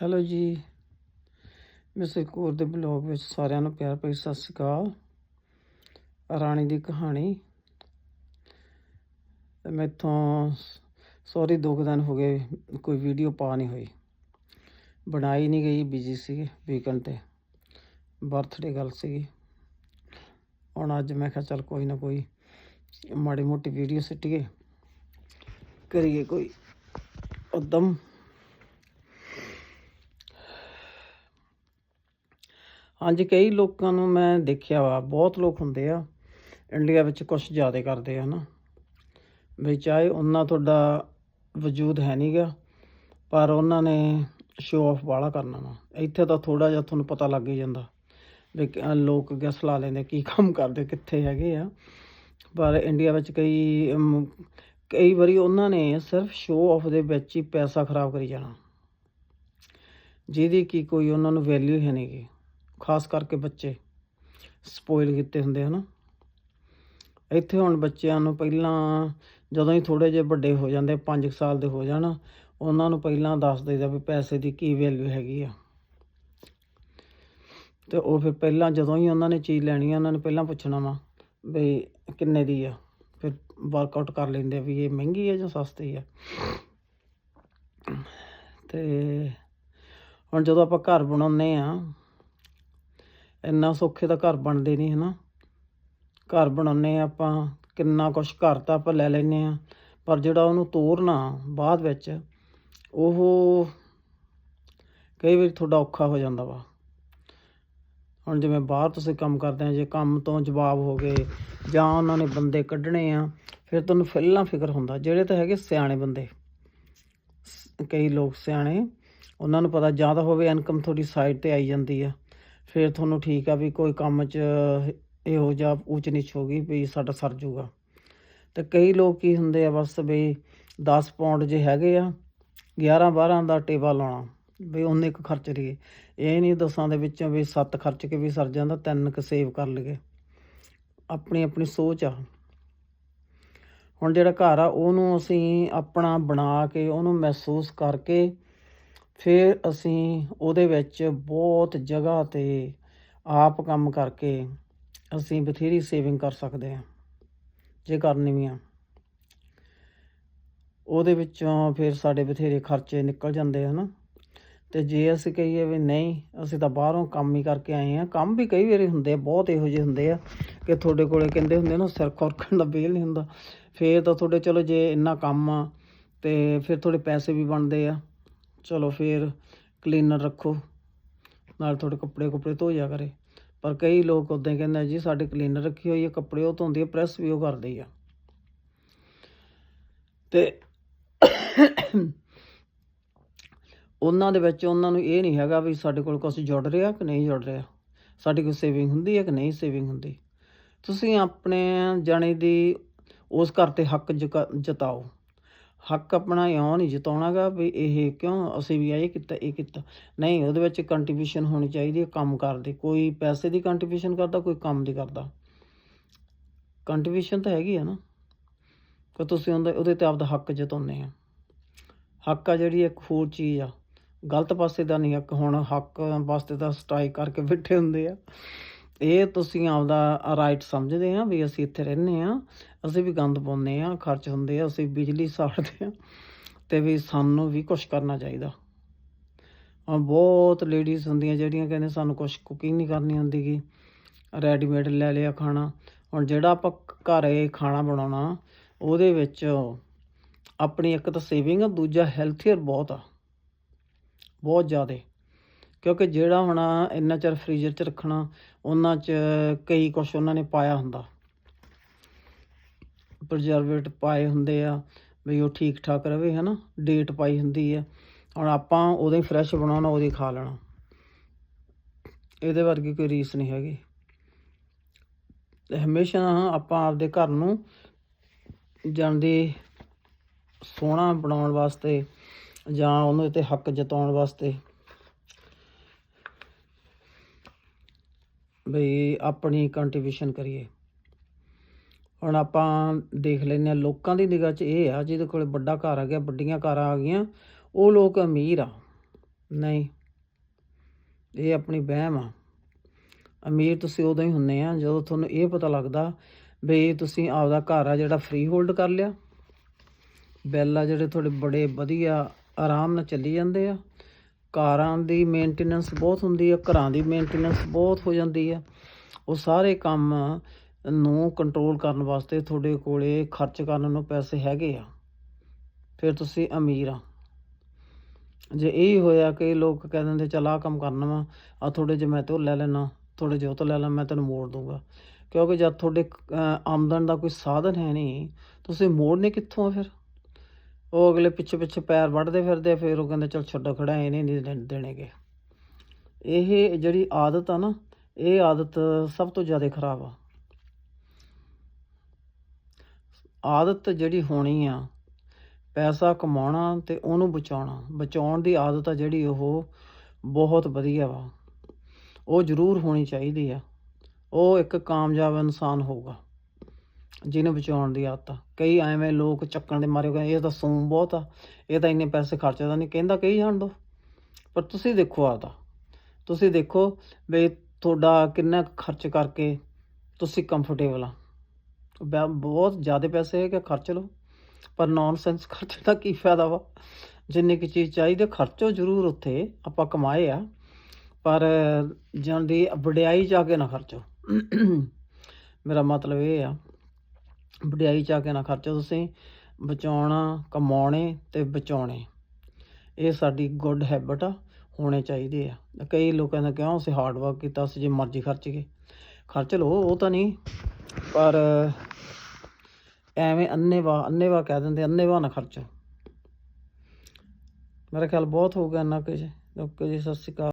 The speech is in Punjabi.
ਹੈਲੋ ਜੀ। ਮਿਸਟਰ ਕੌਰ ਦੇ ਬਲੌਗ ਵਿੱਚ ਸਾਰਿਆਂ ਨੂੰ ਪਿਆਰ ਭਰੀ ਸਤਿ ਸ਼੍ਰੀ ਅਕਾਲ। ਰਾਣੀ ਦੀ ਕਹਾਣੀ। ਤੇ ਮੈਥੋਂ ਸੌਰੀ ਦੋ ਕੁ ਦਿਨ ਹੋ ਗਏ, ਕੋਈ ਵੀਡੀਓ ਪਾ ਨਹੀਂ ਹੋਈ। ਬਣਾਈ ਨਹੀਂ ਗਈ ਬਿਜ਼ੀ ਸੀ ਵੀਕਐਂਡ ਤੇ। ਬਰਥਡੇ ਗੱਲ ਸੀਗੀ। ਹੁਣ ਅੱਜ ਮੈਂ ਕਿਹਾ ਚੱਲ ਕੋਈ ਨਾ ਕੋਈ ਮਾੜੀ ਮੋਟੀ ਵੀਡੀਓ ਸਿੱਟੀਏ ਕਰੀਏ ਕੋਈ ਉਦਮ। ਹਾਂਜੀ, ਕਈ ਲੋਕਾਂ ਨੂੰ ਮੈਂ ਦੇਖਿਆ ਵਾ, ਬਹੁਤ ਲੋਕ ਹੁੰਦੇ ਆ, ਇੰਡੀਆ ਵਿੱਚ ਕੁਝ ਜ਼ਿਆਦਾ ਕਰਦੇ ਆ ਨਾ, ਵੀ ਚਾਹੇ ਉਹਨਾਂ ਤੁਹਾਡਾ ਵਜੂਦ ਹੈ ਨਹੀਂਗਾ ਪਰ ਉਹਨਾਂ ਨੇ ਸ਼ੋਅ ਆਫ ਵਾਲਾ ਕਰਨਾ ਵਾ। ਇੱਥੇ ਤਾਂ ਥੋੜਾ ਜਿਹਾ ਤੁਹਾਨੂੰ ਪਤਾ ਲੱਗ ਹੀ ਜਾਂਦਾ ਵੀ ਲੋਕ ਗੈਸ ਲਾ ਲੈਂਦੇ, ਕੀ ਕੰਮ ਕਰਦੇ, ਕਿੱਥੇ ਹੈਗੇ ਆ। ਪਰ ਇੰਡੀਆ ਵਿੱਚ ਕਈ ਕਈ ਵਾਰੀ ਉਹਨਾਂ ਨੇ ਸਿਰਫ ਸ਼ੋਅ ਆਫ ਦੇ ਵਿੱਚ ਹੀ ਪੈਸਾ ਖਰਾਬ ਕਰੀ ਜਾਣਾ, ਜਿਹਦੀ ਕੀ ਕੋਈ ਉਹਨਾਂ ਨੂੰ ਵੈਲਿਊ ਹੈ ਨਹੀਂਗੀ ਖਾਸ ਕਰਕੇ ਬੱਚੇ ਸਪੋਇਲ ਕੀਤੇ ਹੁੰਦੇ ਹਨ। ਇੱਥੇ ਹੁਣ ਬੱਚਿਆਂ ਨੂੰ ਪਹਿਲਾਂ ਜਦੋਂ ਹੀ ਥੋੜੇ ਜਿਹੇ ਵੱਡੇ ਹੋ ਜਾਂਦੇ 5 ਸਾਲ ਦੇ ਹੋ ਜਾਣ, ਉਹਨਾਂ ਨੂੰ ਪਹਿਲਾਂ ਦੱਸ ਦਈਦਾ ਵੀ ਪੈਸੇ ਦੀ ਕੀ ਵੈਲਿਊ ਹੈਗੀ ਆ। ਤੇ ਉਹ ਫਿਰ ਪਹਿਲਾਂ ਜਦੋਂ ਹੀ ਉਹਨਾਂ ਨੇ ਚੀਜ਼ ਲੈਣੀ ਆ, ਉਹਨਾਂ ਨੇ ਪਹਿਲਾਂ ਪੁੱਛਣਾ ਵਾ ਵੀ ਕਿੰਨੇ ਦੀ ਆ। ਫਿਰ ਵਰਕਆਊਟ ਕਰ ਲੈਂਦੇ ਆ ਵੀ ਇਹ ਮਹਿੰਗੀ ਆ ਜਾਂ ਸਸਤੀ ਆ। ਤੇ ਹੁਣ ਜਦੋਂ ਆਪਾਂ ਘਰ ਬਣਾਉਂਦੇ ਆ ਇੰਨਾ ਸੌਖੇ ਤਾਂ ਘਰ ਬਣਦੇ ਨਹੀਂ, ਹਨਾ? ਘਰ ਬਣਾਉਂਦੇ ਆ ਆਪਾਂ, ਕਿੰਨਾ ਕੁਛ ਘਰ ਤਾਂ ਆਪਾਂ ਲੈ ਲੈਨੇ ਆ ਪਰ ਜਿਹੜਾ ਉਹਨੂੰ ਤੋਰਨਾ ਬਾਅਦ ਵਿੱਚ, ਉਹ ਕਈ ਵਾਰੀ ਤੁਹਾਡਾ ਔਖਾ ਹੋ ਜਾਂਦਾ ਵਾ। ਹੁਣ ਜਿਵੇਂ ਬਾਹਰ ਤੁਸੀਂ ਕੰਮ ਕਰਦੇ ਆ ਜੇ ਕੰਮ ਤੋਂ ਜਵਾਬ ਹੋ ਗਏ, ਜਾਂ ਉਹਨਾਂ ਨੇ ਬੰਦੇ ਕੱਢਣੇ ਆ, ਫਿਰ ਤੁਹਾਨੂੰ ਪਹਿਲਾਂ ਫਿਕਰ ਹੁੰਦਾ। ਜਿਹੜੇ ਤਾਂ ਹੈਗੇ ਸਿਆਣੇ ਬੰਦੇ, ਸ- ਕਈ ਲੋਕ ਸਿਆਣੇ, ਉਹਨਾਂ ਨੂੰ ਪਤਾ ਜਾਂ ਤਾਂ ਹੋਵੇ ਇਨਕਮ ਤੁਹਾਡੀ ਸਾਈਡ ਤੇ ਆਈ ਜਾਂਦੀ ਆ। ਫਿਰ ਤੁਹਾਨੂੰ ਠੀਕ ਆ ਵੀ ਕੋਈ ਕੰਮ 'ਚ ਇਹੋ ਜਿਹਾ ਊਚ ਨੀਚ ਹੋ ਗਈ ਵੀ ਸਾਡਾ ਸਰ ਜੂਗਾ। ਤੇ ਕਈ ਲੋਕ ਕੀ ਹੁੰਦੇ ਆ ਬਸ ਵੀ 10 ਪਾਉਂਡ ਜੇ ਹੈਗੇ ਆ 11 12 ਦਾ ਟੇਬਲ ਲਾਉਣਾ, ਵੀ ਉਹਨੇ ਕੁ ਖਰਚ ਲਈਏ। ਇਹ ਨਹੀਂ ਦਸਾਂ ਦੇ ਵਿੱਚੋਂ ਵੀ ਸੱਤ ਖਰਚ ਕੇ ਵੀ ਸਰ ਜਾਂਦਾ, ਤਿੰਨ ਕੁ ਸੇਵ ਕਰ ਲਈਏ। ਆਪਣੀ ਆਪਣੀ ਸੋਚ ਆ। ਹੁਣ ਜਿਹੜਾ ਘਰ ਆ, ਉਹਨੂੰ ਅਸੀਂ ਆਪਣਾ ਬਣਾ ਕੇ, ਉਹਨੂੰ ਮਹਿਸੂਸ ਕਰਕੇ ਫਿਰ ਅਸੀਂ ਉਹਦੇ ਵਿੱਚ ਬਹੁਤ ਜਗ੍ਹਾ ਤੇ ਆਪ ਕੰਮ ਕਰਕੇ ਅਸੀਂ ਬਥੇਰੀ ਸੇਵਿੰਗ ਕਰ ਸਕਦੇ ਹਾਂ, ਜੇ ਕਰਨੀ ਵੀ ਆ। ਉਹਦੇ ਵਿੱਚੋਂ ਫਿਰ ਸਾਡੇ ਬਥੇਰੇ ਖਰਚੇ ਨਿਕਲ ਜਾਂਦੇ ਹਨ ਤੇ ਜੇ ਅਸੀਂ ਕਹੀਏ ਵੀ ਨਹੀਂ, ਅਸੀਂ ਤਾਂ ਬਾਹਰੋਂ ਕੰਮ ਹੀ ਕਰਕੇ ਆਏ ਆ ਕੰਮ ਵੀ ਕਈ ਵਾਰੀ ਹੁੰਦੇ ਆ, ਬਹੁਤ ਇਹੋ ਜਿਹੇ ਹੁੰਦੇ ਆ ਕਿ ਤੁਹਾਡੇ ਕੋਲੇ ਕਹਿੰਦੇ ਹੁੰਦੇ ਨਾ, ਸਿਰ ਖੁਰਕਣ ਦਾ ਬੇਲ ਨਹੀਂ ਹੁੰਦਾ। ਫੇਰ ਤਾਂ ਤੁਹਾਡੇ ਚਲੋ ਜੇ ਇੰਨਾ ਕੰਮ ਆ ਤੇ ਫਿਰ ਤੁਹਾਡੇ ਪੈਸੇ ਵੀ ਬਣਦੇ ਆ। ਚਲੋ ਫਿਰ ਕਲੀਨਰ ਰੱਖੋ। ਨਾਲ ਤੁਹਾਡੇ ਕੱਪੜੇ ਕੁਪੜੇ ਧੋ ਜਾ ਕਰੇ। ਪਰ ਕਈ ਲੋਕ ਉਦਾਂ ਹੀ ਕਹਿੰਦੇ ਜੀ, ਸਾਡੇ ਕਲੀਨਰ ਰੱਖੀ ਹੋਈ ਹੈ ਕੱਪੜੇ ਉਹ ਧੋਂਦੀ ਹੈ ਪ੍ਰੈਸ ਵੀ ਉਹ ਕਰਦੀ ਆ। ਤੇ ਉਹਨਾਂ ਦੇ ਵਿੱਚ ਉਹਨਾਂ ਨੂੰ ਇਹ ਨਹੀਂ ਹੈਗਾ ਵੀ ਸਾਡੇ ਕੋਲ ਕੁਝ ਜੁੜ ਰਿਹਾ ਕਿ ਨਹੀਂ ਜੁੜ ਰਿਹਾ। ਸਾਡੀ ਕੋਈ ਸੇਵਿੰਗ ਹੁੰਦੀ ਹੈ ਕਿ ਨਹੀਂ ਸੇਵਿੰਗ ਹੁੰਦੀ? ਤੁਸੀਂ ਆਪਣੇ ਜਾਣੇ ਦੀ ਉਸ ਘਰ ਤੇ ਹੱਕ ਜਤਾਓ। ਹੱਕ ਆਪਣਾ ਇਉਂ ਨਹੀਂ ਜਤਾਉਣਾਗਾ ਵੀ ਇਹ ਕਿਉਂ ਅਸੀਂ ਵੀ ਇਹ ਕੀਤਾ ਇਹ ਕੀਤਾ। ਨਹੀਂ, ਉਹਦੇ ਵਿੱਚ ਕੰਟਰੀਬਿਊਸ਼ਨ ਹੋਣੀ ਚਾਹੀਦੀ ਹੈ ਕੰਮ ਕਰਦੀ ਕੋਈ ਪੈਸੇ ਦੀ ਕੰਟਰੀਬਿਊਸ਼ਨ ਕਰਦਾ, ਕੋਈ ਕੰਮ ਦੀ ਕਰਦਾ। ਕੰਟਰੀਬਿਊਸ਼ਨ ਤਾਂ ਹੈਗੀ ਆ ਨਾ। ਕਿ ਤੁਸੀਂ ਉਹਦੇ ਉਹਦੇ ਤੇ ਆਪਦਾ ਹੱਕ ਜਤਾਉਂਦੇ ਆ। ਹੱਕ ਆ ਜਿਹੜੀ ਇੱਕ ਹੋਰ ਚੀਜ਼ ਆ। ਗਲਤ ਪਾਸੇ ਦਾ ਨਹੀਂ ਹੱਕ ਹੁਣ ਹੱਕ ਵਾਸਤੇ ਤਾਂ ਸਟ੍ਰਾਈਕ ਕਰਕੇ ਬੈਠੇ ਹੁੰਦੇ ਆ। ਇਹ ਤੁਸੀਂ ਆਪਦਾ ਰਾਈਟ ਸਮਝਦੇ ਆ ਵੀ ਅਸੀਂ ਇੱਥੇ ਰਹਿੰਦੇ ਆ, ਅਸੀਂ ਵੀ ਗੰਦ ਪਾਉਂਦੇ ਆ, ਖਰਚ ਹੁੰਦੇ ਆ, ਅਸੀਂ ਬਿਜਲੀ ਸਾੜਦੇ ਆ ਤੇ ਵੀ ਸਾਨੂੰ ਵੀ ਕੁਝ ਕਰਨਾ ਚਾਹੀਦਾ। ਹੁਣ ਬਹੁਤ ਲੇਡੀਜ਼ ਹੁੰਦੀਆਂ ਜਿਹੜੀਆਂ ਕਹਿੰਦੇ ਸਾਨੂੰ ਕੁਝ ਕੁਕਿੰਗ ਨਹੀਂ ਕਰਨੀ ਆਉਂਦੀ ਗੀ ਰੈਡੀਮੇਡ ਲੈ ਲਿਆ ਖਾਣਾ। ਹੁਣ ਜਿਹੜਾ ਆਪਾਂ ਘਰੇ ਖਾਣਾ ਬਣਾਉਣਾ, ਉਹਦੇ ਵਿੱਚ ਆਪਣੀ ਇੱਕ ਤਾਂ ਸੇਵਿੰਗ ਆ, ਦੂਜਾ ਹੈਲਥੀਅਰ ਬਹੁਤ ਆ। ਬਹੁਤ ਜ਼ਿਆਦਾ। ਕਿਉਂਕਿ ਜਿਹੜਾ ਹੁਣ ਇੰਨਾ ਚਿਰ ਫ੍ਰੀਜ਼ਰ 'ਚ ਰੱਖਣਾ, ਉਹਨਾਂ 'ਚ ਕਈ ਕੁਝ ਉਹਨਾਂ ਨੇ ਪਾਇਆ ਹੁੰਦਾ। ਪ੍ਰਜਰਵੇਟ ਪਾਏ ਹੁੰਦੇ ਆ, ਵੀ ਉਹ ਠੀਕ ਠਾਕ ਰਵੇ, ਹਨਾ? ਡੇਟ ਪਾਈ ਹੁੰਦੀ ਆ। ਹੁਣ ਆਪਾਂ ਉਹਦੇ ਫਰੈਸ਼ ਬਣਾਉਣਾ, ਉਹਦੇ ਖਾ ਲੈਣਾ। ਇਹਦੇ ਵਰਗੀ ਕੋਈ ਰੀਸ ਨਹੀਂ ਹੈਗੀ। ਤੇ ਹਮੇਸ਼ਾ ਆਪਾਂ ਆਪਦੇ ਘਰ ਨੂੰ ਜਾਂਦੇ ਸੋਹਣਾ ਬਣਾਉਣ ਵਾਸਤੇ ਜਾਂ ਉਹਨੂੰ ਤੇ ਹੱਕ ਜਤਾਉਣ ਵਾਸਤੇ ਵੀ ਆਪਣੀ ਕੰਟਰੀਬਿਊਸ਼ਨ ਕਰੀਏ। ਹੁਣ ਆਪਾਂ ਦੇਖ ਲੈਂਦੇ ਹਾਂ, ਲੋਕਾਂ ਦੀ ਨਿਗਾਹ 'ਚ ਇਹ ਆ, ਜਿਹਦੇ ਕੋਲ ਵੱਡਾ ਘਰ ਆ ਗਿਆ, ਵੱਡੀਆਂ ਕਾਰਾਂ ਆ ਗਈਆਂ, ਉਹ ਲੋਕ ਅਮੀਰ ਆ। ਨਹੀਂ, ਇਹ ਆਪਣੀ ਵਹਿਮ ਆ। ਅਮੀਰ ਤੁਸੀਂ ਉਦੋਂ ਹੀ ਹੁੰਨੇ ਆ, ਜਦੋਂ ਤੁਹਾਨੂੰ ਇਹ ਪਤਾ ਲੱਗਦਾ ਵੀ ਤੁਸੀਂ ਆਪਦਾ ਘਰ ਆ ਜਿਹੜਾ ਫ੍ਰੀ ਹੋਲਡ ਕਰ ਲਿਆ। ਬੈਲ ਆ ਜਿਹੜੇ ਤੁਹਾਡੇ ਬੜੇ ਵਧੀਆ ਆਰਾਮ ਨਾਲ ਚੱਲੀ ਜਾਂਦੇ ਆ। ਕਾਰਾਂ ਦੀ ਮੇਨਟੇਨੈਂਸ ਬਹੁਤ ਹੁੰਦੀ ਆ, ਘਰਾਂ ਦੀ ਮੇਨਟੇਨੈਂਸ ਬਹੁਤ ਹੋ ਜਾਂਦੀ ਆ। ਉਹ ਸਾਰੇ ਕੰਮ ਨੂੰ ਕੰਟਰੋਲ ਕਰਨ ਵਾਸਤੇ ਤੁਹਾਡੇ ਕੋਲੇ ਖਰਚ ਕਰਨ ਨੂੰ ਪੈਸੇ ਹੈਗੇ ਆ। ਫਿਰ ਤੁਸੀਂ ਅਮੀਰ ਆ। ਜੇ ਇਹ ਹੋਇਆ ਕਿ ਲੋਕ ਕਹਿ ਦਿੰਦੇ, ਚਲ ਆਹ ਕੰਮ ਕਰਨਾ ਵਾ ਆ ਥੋੜੇ ਜਿਹੇ ਮੈਂ ਤੋਂ ਲੈ ਲੈਣਾ ਥੋੜੇ ਜਿਹੇ ਉਹ ਤੋਂ ਲੈ ਲਾਂ, ਮੈਂ ਤੈਨੂੰ ਮੋੜ ਦੂੰਗਾ। ਕਿਉਂਕਿ ਜਦ ਤੁਹਾਡੇ ਆਮਦਨ ਦਾ ਕੋਈ ਸਾਧਨ ਹੈ ਨਹੀਂ, ਤੁਸੀਂ ਮੋੜਨੇ ਕਿੱਥੋਂ ਆ ਫਿਰ? ਉਹ ਅਗਲੇ ਪਿੱਛੇ ਪਿੱਛੇ ਪੈਰ ਵੱਢਦੇ ਫਿਰਦੇ ਆ, ਫਿਰ ਉਹ ਕਹਿੰਦੇ ਚਲ ਛੱਡੋ ਖੜਾ ਇਹਨੇ ਨਹੀਂ ਦੇਣ- ਦੇਣਗੇ। ਇਹ ਜਿਹੜੀ ਆਦਤ ਆ ਨਾ ਇਹ ਆਦਤ ਸਭ ਤੋਂ ਜ਼ਿਆਦਾ ਖਰਾਬ ਆ। ਆਦਤ ਜਿਹੜੀ ਹੋਣੀ ਆ ਪੈਸਾ ਕਮਾਉਣਾ ਤੇ ਉਹਨੂੰ ਬਚਾਉਣਾ ਬਚਾਉਣ ਦੀ ਆਦਤ ਆ ਜਿਹੜੀ ਉਹ ਬਹੁਤ ਵਧੀਆ ਵਾ। ਉਹ ਜ਼ਰੂਰ ਹੋਣੀ ਚਾਹੀਦੀ ਆ। ਉਹ ਇੱਕ ਕਾਮਯਾਬ ਇਨਸਾਨ ਹੋਊਗਾ। ਜਿਹਨੂੰ ਬਚਾਉਣ ਦੀ ਆਦਤ ਆ। ਕਈ ਐਵੇਂ ਲੋਕ ਚੱਕਣ ਦੇ ਮਾਰੇ ਕਹਿੰਦੇ, ਇਹ ਤਾਂ ਸੂਮ ਬਹੁਤ ਆ, ਇਹ ਤਾਂ ਇੰਨੇ ਪੈਸੇ ਖਰਚਦਾ ਨਹੀਂ। ਕਹਿੰਦਾ ਕਹੀ ਜਾਣ ਦੋ। ਪਰ ਤੁਸੀਂ ਦੇਖੋ ਆਦਾ ਤੁਸੀਂ ਦੇਖੋ ਵੀ ਤੁਹਾਡਾ ਕਿੰਨਾ ਕੁ ਖਰਚ ਕਰਕੇ ਤੁਸੀਂ ਕੰਫਰਟੇਬਲ ਆ। ਬਹੁਤ ਜ਼ਿਆਦਾ ਪੈਸੇ ਹੈ ਕਿ ਖਰਚ ਲਓ। ਪਰ ਨੌਨਸੈਂਸ ਖਰਚਣ ਦਾ ਕੀ ਫਾਇਦਾ ਵਾ? ਜਿੰਨੀ ਕੁ ਚੀਜ਼ ਚਾਹੀਦੀ ਖਰਚੋ ਜ਼ਰੂਰ ਉੱਥੇ ਆਪਾਂ ਕਮਾਏ ਆ। ਪਰ ਜਨ ਦੀ ਵਡਿਆਈ ਜਾ ਕੇ ਨਾ ਖਰਚੋ। ਮੇਰਾ ਮਤਲਬ ਇਹ ਆ ਵਡਿਆਈ ਚ ਆ ਕੇ ਨਾ ਖਰਚੋ ਤੁਸੀਂ, ਬਚਾਉਣਾ, ਕਮਾਉਣੇ ਤੇ ਬਚਾਉਣੇ। ਇਹ ਸਾਡੀ ਗੁੱਡ ਹੈਬਿਟ ਆ ਹੋਣੇ ਚਾਹੀਦੇ ਆ। ਕਈ ਲੋਕਾਂ ਦਾ ਕਿਉਂ, ਅਸੀਂ ਹਾਰਡ ਵਰਕ ਕੀਤਾ, ਅਸੀਂ ਜੇ ਮਰਜ਼ੀ ਖਰਚ ਗਏ। ਖਰਚ ਲਓ, ਉਹ ਤਾਂ ਨਹੀਂ, ਪਰ ਐਵੇਂ ਅੰਨੇਵਾ ਅੰਨੇਵਾ ਕਹਿ ਦਿੰਦੇ ਅੰਨੇਵਾ ਨਾ ਖਰਚੋ। ਮੇਰਾ ਖਿਆਲ ਬਹੁਤ ਹੋ ਗਿਆ, ਇੰਨਾ ਕੁਝ ਓਕੇ ਜੀ, ਸਤਿ ਸ਼੍ਰੀ ਅਕਾਲ।